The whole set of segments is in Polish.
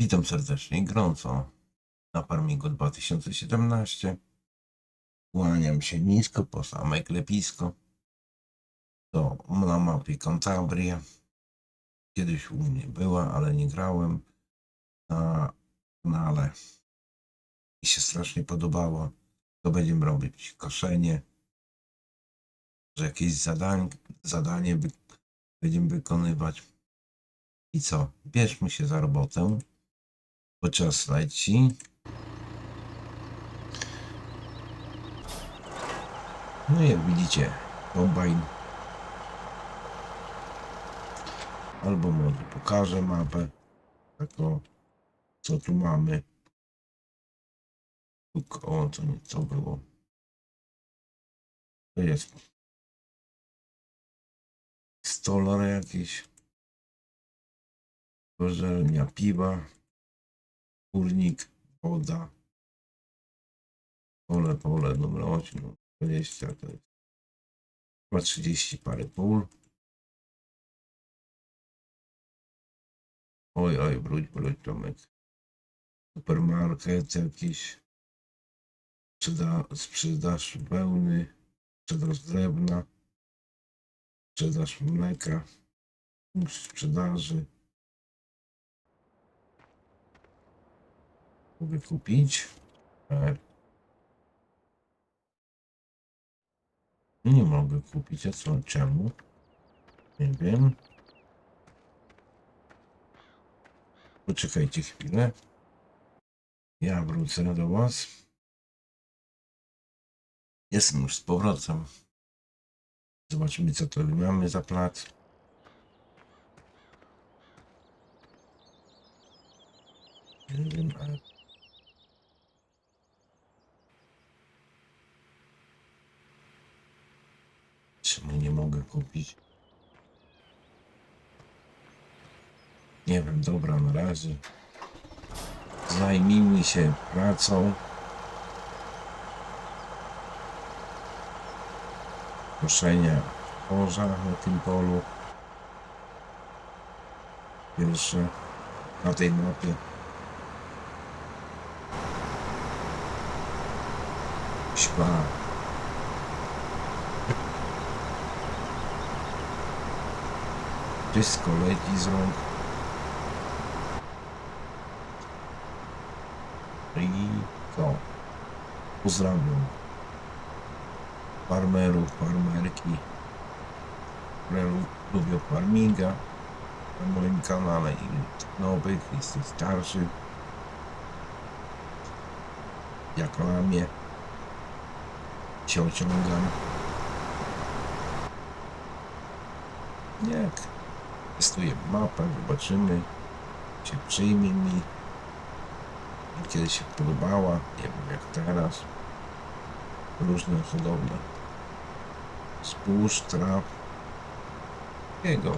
Witam serdecznie i gorąco na Farmingu 2017. Kłaniam się nisko po same klepisko. To na mapie Cantabria. Kiedyś u mnie była, ale nie grałem na kanale. Mi się strasznie podobało. To będziemy robić koszenie. Że jakieś zadań, zadanie będziemy wykonywać. I co? Bierzmy się za robotę. Bo czas leci. No jak widzicie, kombajn. Albo może pokażę mapę. Taką, co tu mamy. O, co było. To jest stolar jakiś. Korzelnia piwa kurnik, woda, pole, pole, dobra, 8, 20, to jest chyba 30 parę pól. Oj, oj, wróć, wróć, Tomek. Supermarket jakiś, sprzeda sprzedaż wełny, sprzedaż drewna, sprzedaż mleka, punkt sprzedaży. Mogę kupić. E, Nie mogę kupić, a co? Czemu? Nie wiem. Poczekajcie chwilę. Ja wrócę do Was. Jestem już z powrotem. Zobaczymy, co to mamy za plac. Nie wiem, ale Czemu nie mogę kupić? Nie wiem, dobra, na razie. Zajmijmy się pracą. Koszenia morza na tym polu. Pierwsze na tej mapie. Śpa. Wszystko leci z rąk. I co? Pozdrawiam farmerów, farmerki, które lu- lubią farminga na moim kanale i nowych, i starszych. Jak ramię się ociągam. Jak testuję mapę, zobaczymy, czy przyjmie mi. Kiedy się podobała, nie wiem jak teraz. Różne hodowle. Zbóż, traw. Jego.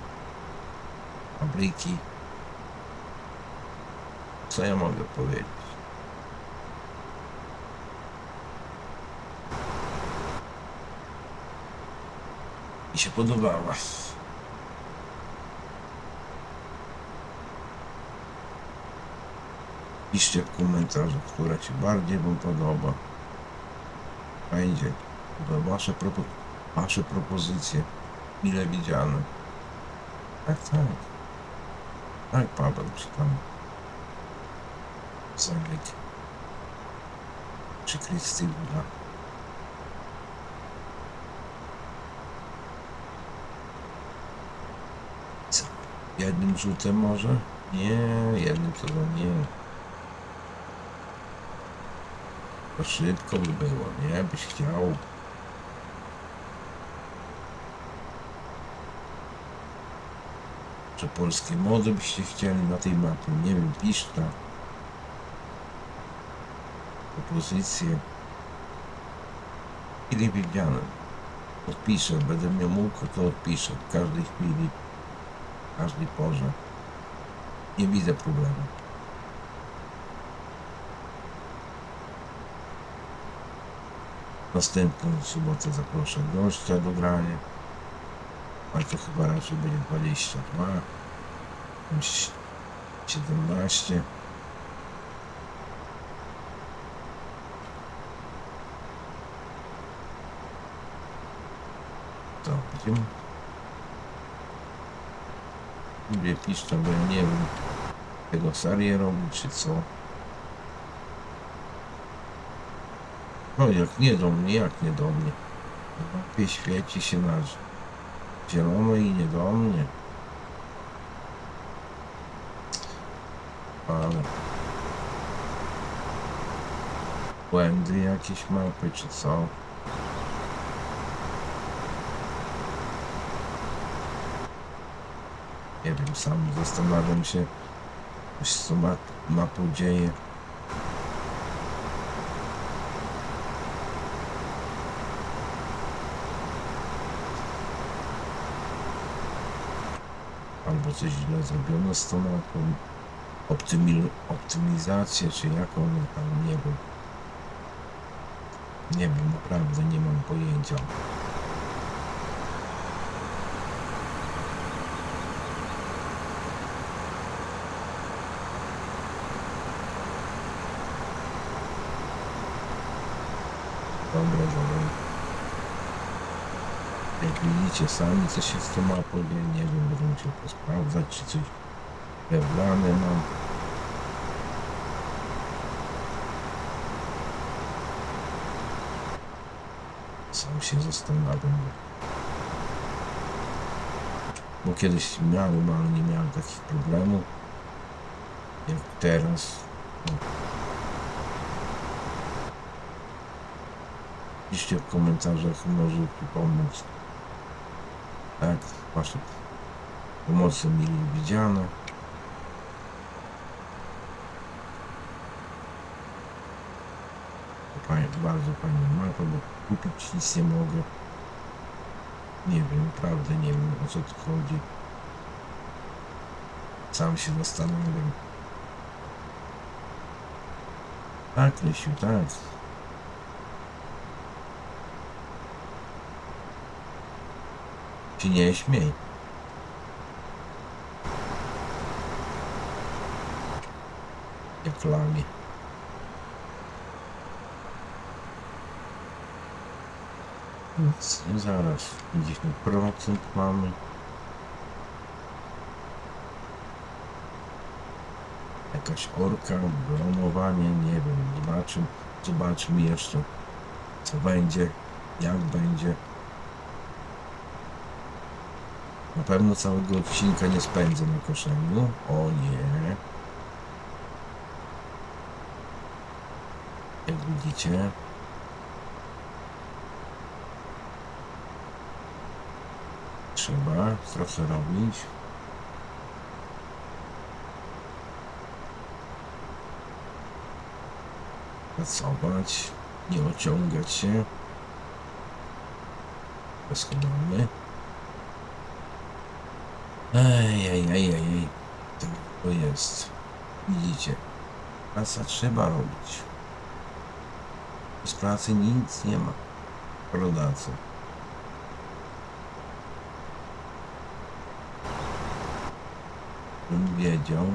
Fabryki. Co ja mogę powiedzieć? Mi się podobała. Piszcie w komentarzach, która Ci bardziej Wam podoba. Będzie. Wasze, propo wasze propozycje. Mile widziane. Tak, tak. Tak, Paweł, czy tam zamek. Czy Krystyna. Jednym rzutem może? Nie, jednym to nie. Szybko by było, nie? Byś chciał. Czy polskie mody byście chcieli na tej mapie? Nie wiem, piszcie. Propozycje. Ile wiedziałem. Odpiszę, będę miał mógł, to odpiszę. W każdej chwili, w każdej porze. Nie widzę problemu. Następną sobotę zaproszę gościa do grania. Ale to chyba raczej będzie 22. 17. To widzimy. Lubię pić, to bym nie wiem, tego serię robić czy co. No jak nie do mnie, jak nie do mnie. Mapie świeci się na zielono i nie do mnie. Ale błędy jakieś mapy czy co? Nie wiem, sam zastanawiam się, coś z tą ma- mapą dzieje. Albo coś źle zrobiono z tą mapą. Optymil- optymizację, czy jaką, tam nie wiem. Nie wiem, naprawdę nie mam pojęcia. Dobra. Widzicie sami, co się z mapą dzieje, nie wiem, będę musiał posprawdzać, czy coś wewlane mam. Sam się zastanawiam. Bo kiedyś miałem, ale nie miałem takich problemów jak teraz. No. Piszcie w komentarzach, może tu pomóc. Mile widziane. Fajnie, bardzo fajnie mapa, bo kupić nic nie mogę. Nie wiem, naprawdę nie wiem o co tu chodzi. Sam się zastanawiam. Tak, Rysiu, tak. Się nie śmiej. Jak lagi. Nic, zaraz 50% mamy. Jakaś orka, bronowanie, nie wiem, zobaczymy, zobaczymy jeszcze co będzie, jak będzie. Na pewno całego odcinka nie spędzę na koszeniu. O nie. Jak widzicie. Trzeba trochę robić. Pracować. Nie ociągać się. Rozkładamy. Ej, ej, ej, ej, ej. To, jest. Widzicie. Praca trzeba robić. Z pracy nic nie ma. Rodacy. Wiedział.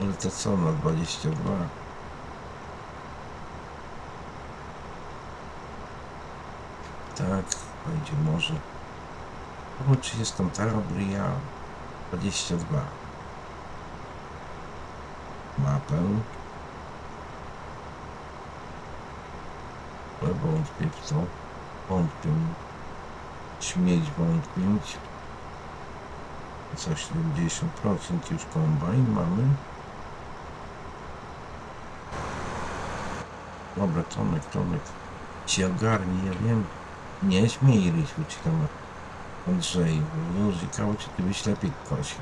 Ale to co na 22? Tak, będzie może. Albo 30 Tarabria 22. Mapę. Wątpię w to. Wątpię. Śmieć wątpić. Co 70% już kombajn mamy. Dobra, Tomek, Tomek. Ci ogarnij, ja wiem. Nie Rysiu, ci tam Andrzej, no ciekawe czy ty byś lepiej kosił.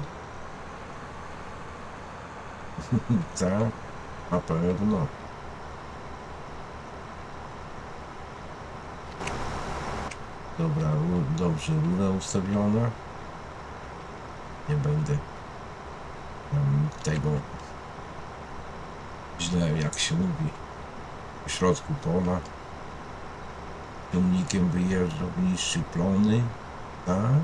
tak, na pewno. Dobra, dobrze, rura ustawiona. Nie będę um, tego źle, jak się mówi, w środku pola. Ciągnikiem wyjeżdżał, niszczy plony, tak?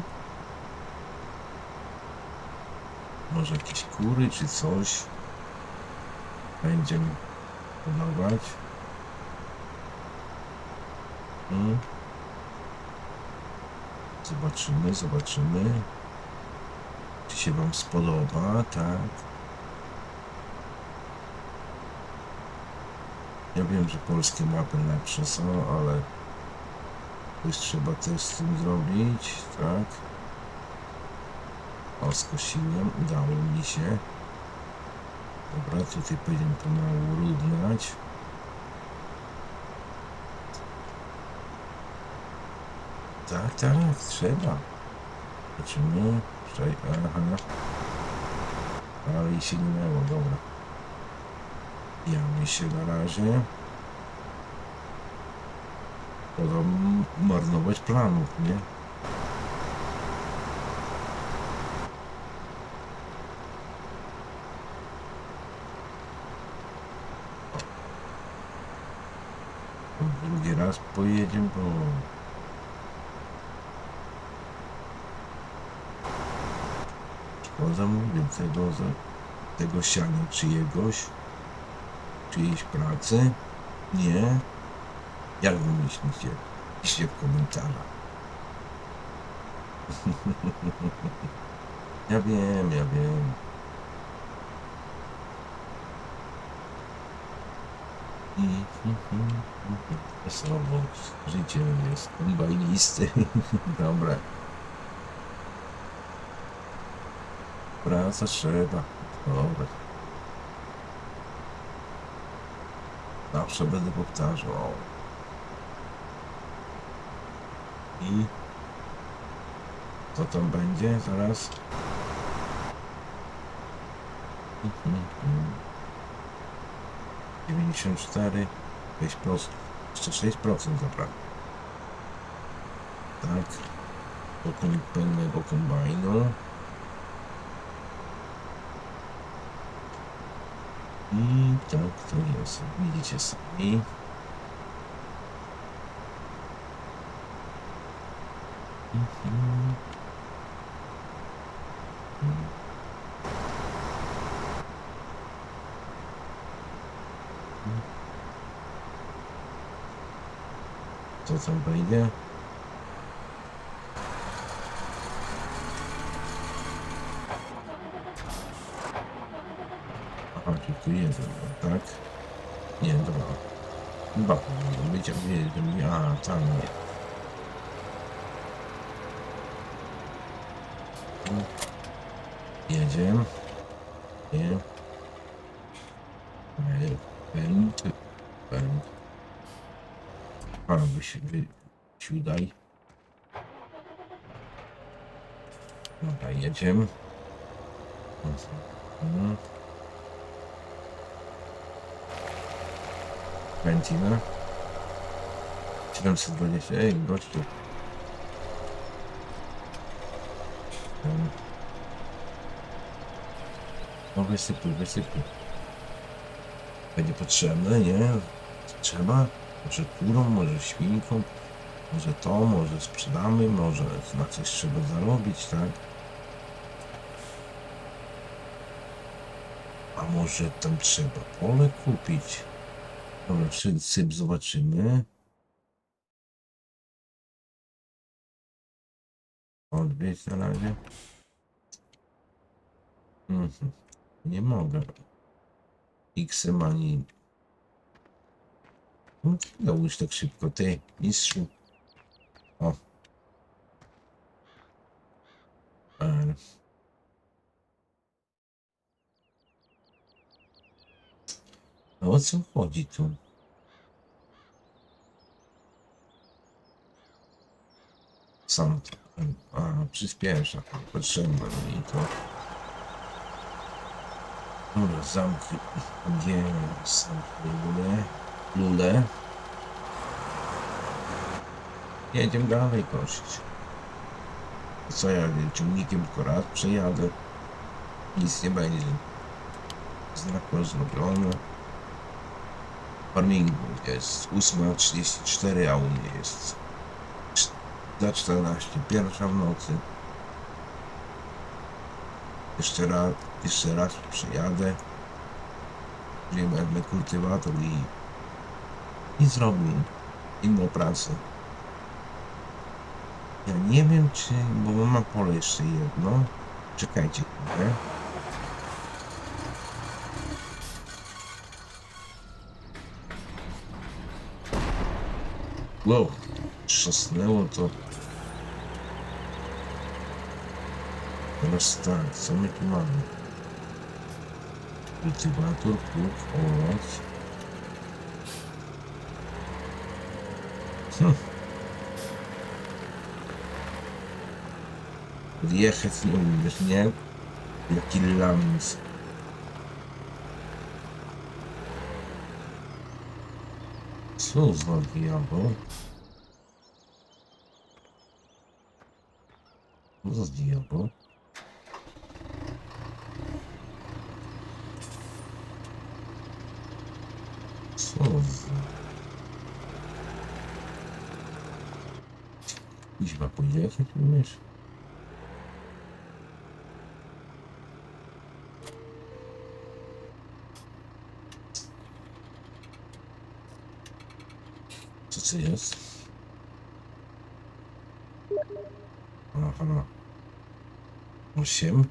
Może jakieś kury czy coś będzie mi podobać. Mhm. Zobaczymy, zobaczymy. Czy się Wam spodoba, tak? Ja wiem, że polskie mapy lepsze są, ale coś trzeba też z tym zrobić, tak? O, skosiłem, udało mi się. Dobra, tutaj będziemy pomału równać. Tak, tak, trzeba. Zobaczymy. Czekaj, aha. Ale i się nie miało, dobra. Jamy się na razie. Szkoda marnować planów, nie? Drugi raz pojedziemy, bo szkoda mówię tego, tego siania czyjegoś, czyjejś pracy. Nie. Jak wy myślicie? Piszcie w komentarzach. ja wiem, ja wiem. Wesoło, życie jest kombajnisty. Dobra. Praca trzeba. Dobra. Zawsze będę powtarzał. I co tam będzie zaraz? Mhm, mhm. 94, 6%, jeszcze 6% zabrakło. Tak, do pełnego kombajnu. I tak to jest, widzicie sami. Mhm. Mhm. Co tam będzie? Aha, tu jeden, tak? Nie, dobra. Dwa powinno być, a nie, a tam nie. Jedziemy. Nie. Pęd. Pęd. Pan się wy... Siudaj. Dobra, jedziemy. Benzina. 720. Ej, gościu. No wysypuj, wysypuj. Będzie potrzebne, nie? Trzeba. Może kurą, może świnką. Może to, może sprzedamy, może na coś trzeba zarobić, tak? A może tam trzeba pole kupić? Dobra, czy syp zobaczymy. Odwiedź na razie. Mhm. Nie mogę. X-em ani... No, Dołóż tak szybko, ty, mistrzu. O. No o co chodzi tu? Sam to. A, przyspiesza. Potrzebne mi to. Dobra, zamki. Gdzie zamknij lulę? Lulę. Jedziemy dalej kosić. Co ja wiem, ciągnikiem tylko raz przejadę. Nic nie będzie. Znak zrobiony. Farmingu jest 8.34, a u mnie jest za 14, pierwsza w nocy. Jeszcze raz, jeszcze raz przejadę. Gdzie wezmę kultywator i, i zrobię inną pracę. Ja nie wiem czy, bo mam pole jeszcze jedno. Czekajcie chwilę. Wow, trzasnęło to. Co my tu mamy? Kultywator, pług, owoc. Hm. Wjechać nie umiesz, nie? Jaki lamus. Co za diabeł? Co za diabeł? Co za... Kuźwa, pojechać umiesz? Co to jest? Aha. Osiem.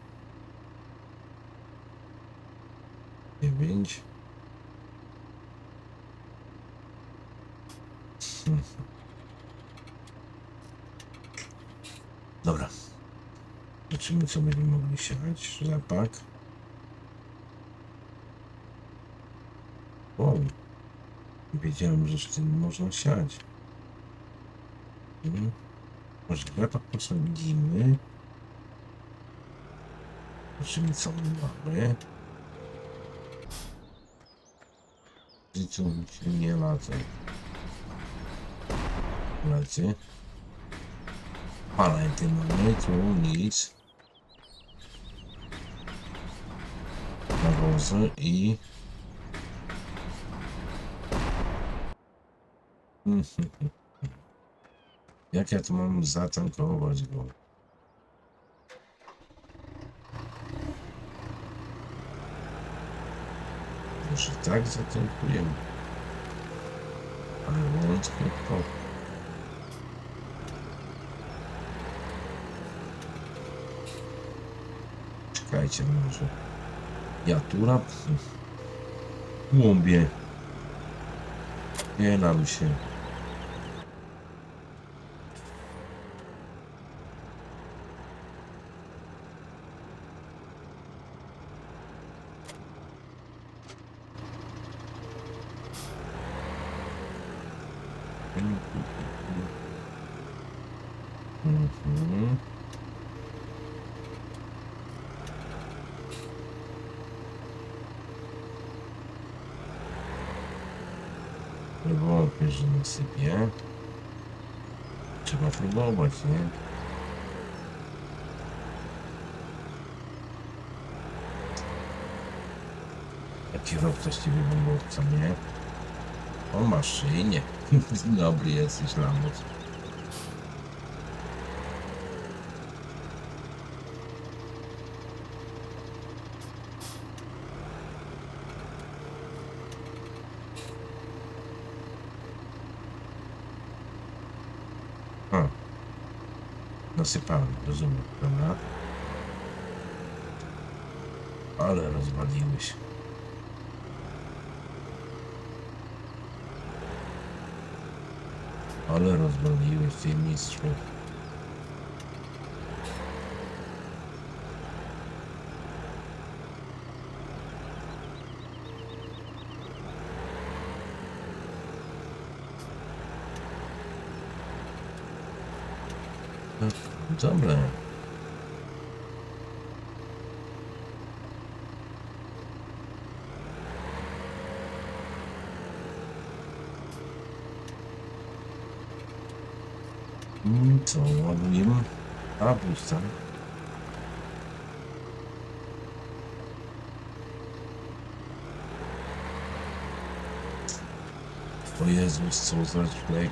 Dziewięć. Hmm. Dobra. Zobaczymy, co będziemy mogli siać. Rzepak. O, wiedziałem, że z tym można siać. Mhm. Może rzepak posadzimy. Zobaczymy, co my mamy. Życiu nie lacę. Lecie. Palety mamy, tu nic. Nawozy i... Jak ja tu mam zatankować go? Może tak zatankujemy. Ale wątpię to. Czekajcie może. Jatura? Głąbie. Nie nam się. Mhm. Wątpię, że nie sypie. Trzeba próbować, nie? Jaki rok coś ci wyglądał, nie? O maszynie. Dobry jesteś, Lamus. A. Nasypałem, rozumiem, dobra. Ale rozwaliłeś. Ale rozwaliłeś ty mistrzu. No, Dobra. Mm, Co, ładujemy? A, pusta. O Jezus, co za człowiek.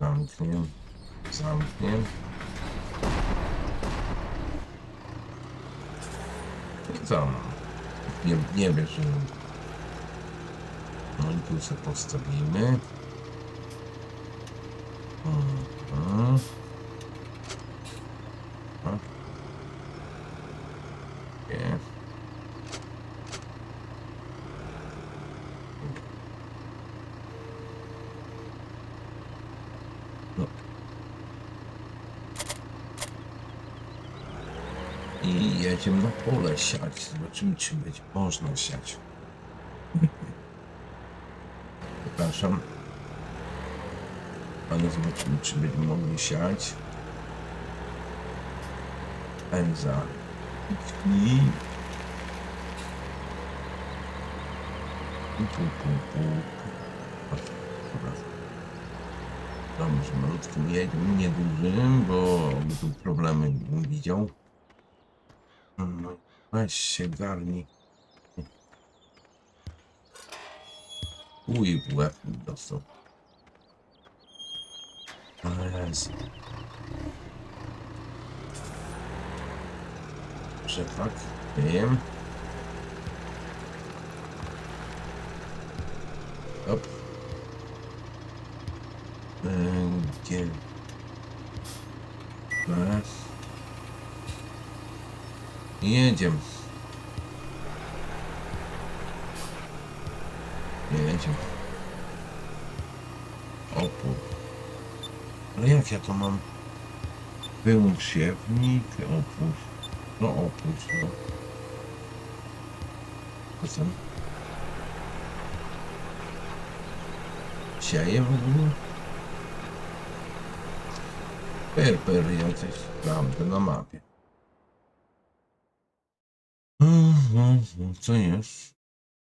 zamkniemy, zamkniemy. I co? Nie, nie wiesz, że... No i tu sobie postawimy. Mhm. O. Nie. No. I jedziemy na pole siać. Zobaczymy, czy będzie można siać. Przepraszam. Ale zobaczymy, czy będziemy mogli siać. Enza. I... Pu, pu, pu. Dobra. Dobrze, malutkim jedziemy, niedużym, bo tu problemy widział. Weź się garni. Uj, w łeb dostał. Jezu. Że tak, wiem. Op. Będzie. Raz. Jedziemy. Jedziemy. Opór. Ale jak ja to mam? Wyłącz siewnik, opuść. No opuść, no. Co tam? Sieje w ogóle? Per, per, ja coś sprawdzę na mapie. Co jest?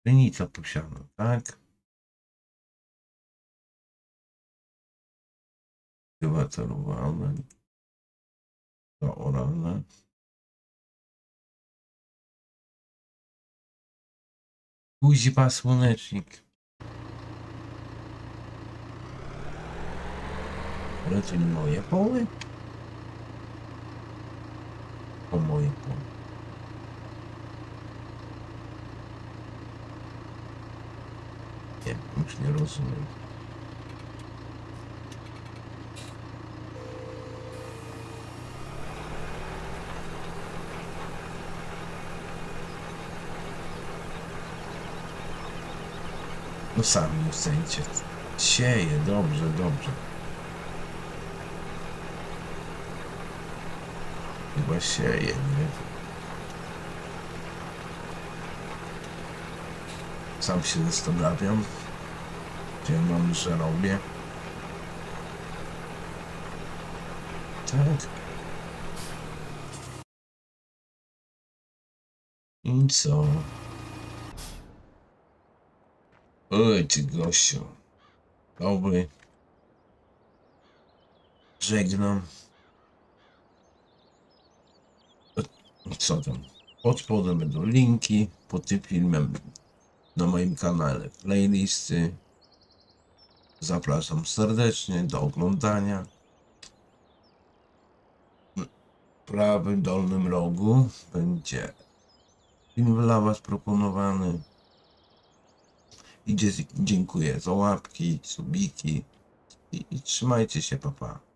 Pszenica posiana, tak? Chyba celowane. To oralne. Kuźba słonecznik. Ale to nie moje poły? O moje poły. Nie, rozumiem. No sami ocencie. Sieje, dobrze, dobrze. Chyba sieje, nie? Sam się zastanawiam, gdzie mam, że robię. Tak. I co? Oj, ty gościu. Dobry. Żegnam. Co tam? Pod spodem będą linki pod tym filmem na moim kanale playlisty. Zapraszam serdecznie do oglądania. W prawym dolnym rogu będzie film dla Was proponowany. I dziękuję za łapki, subiki i, i trzymajcie się, papa.